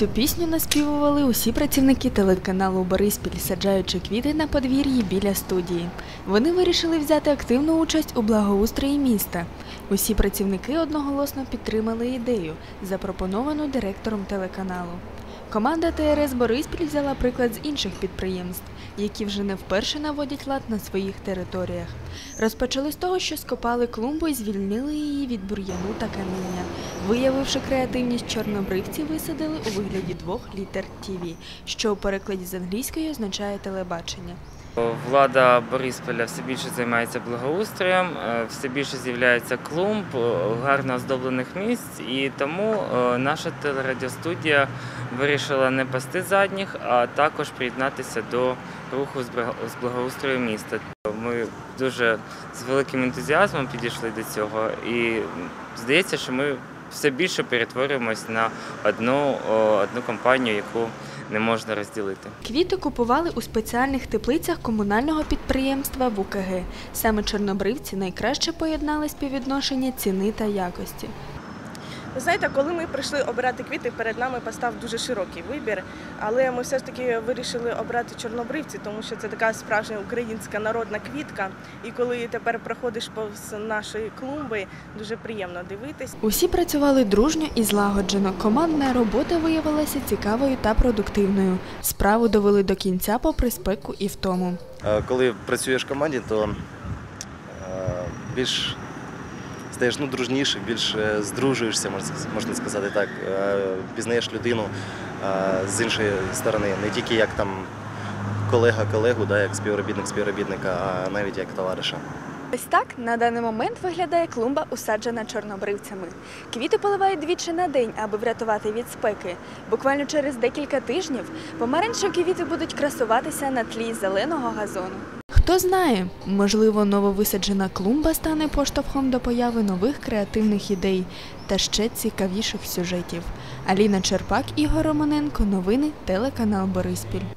Цю пісню наспівували усі працівники телеканалу Бориспіль, саджаючи квіти на подвір'ї біля студії. Вони вирішили взяти активну участь у благоустрої міста. Усі працівники одноголосно підтримали ідею, запропоновану директором телеканалу. Команда ТРС Бориспіль взяла приклад з інших підприємств, які вже не вперше наводять лад на своїх територіях. Розпочали з того, що скопали клумбу і звільнили її від бур'яну та каміння. Виявивши креативність, чорнобривці висадили у вигляді двох літер «ТІВІ», що у перекладі з англійської означає телебачення. Влада Борисполя все більше займається благоустроєм, е, все більше з'являється клумб, е, гарно оздоблених місць, і тому е, наша телерадіостудія вирішила не пасти задніх, а також приєднатися до руху з благоустрою міста. Ми дуже з великим ентузіазмом підійшли до цього, і здається, що ми все більше перетворюємось на одну, одну компанію, яку не можна розділити. Квіти купували у спеціальних теплицях комунального підприємства ВУКГ. Саме чорнобривці найкраще поєднали співвідношення ціни та якості. Ви знаєте, коли ми прийшли обирати квіти, перед нами постав дуже широкий вибір, але ми все ж таки вирішили обрати чорнобривці, тому що це така справжня українська народна квітка. І коли тепер проходиш повз нашої клумби, дуже приємно дивитись. Усі працювали дружньо і злагоджено. Командна робота виявилася цікавою та продуктивною. Справу довели до кінця попри спеку і втому. Е, Коли працюєш в команді, то е, більш стаєш ну, дружніше, більш е, здружуєшся, можна, сказати так. Е, Пізнаєш людину е, з іншої сторони, не тільки як там колега колегу, да, як співробітник співробітника, а навіть як товариша. Ось так на даний момент виглядає клумба, усаджена чорнобривцями. Квіти поливають двічі на день, аби врятувати від спеки. Буквально через декілька тижнів помаранчеві квіти будуть красуватися на тлі зеленого газону. Хто знає, можливо, нововисаджена клумба стане поштовхом до появи нових креативних ідей та ще цікавіших сюжетів. Аліна Черпак, Ігор Романенко, новини, телеканал Бориспіль.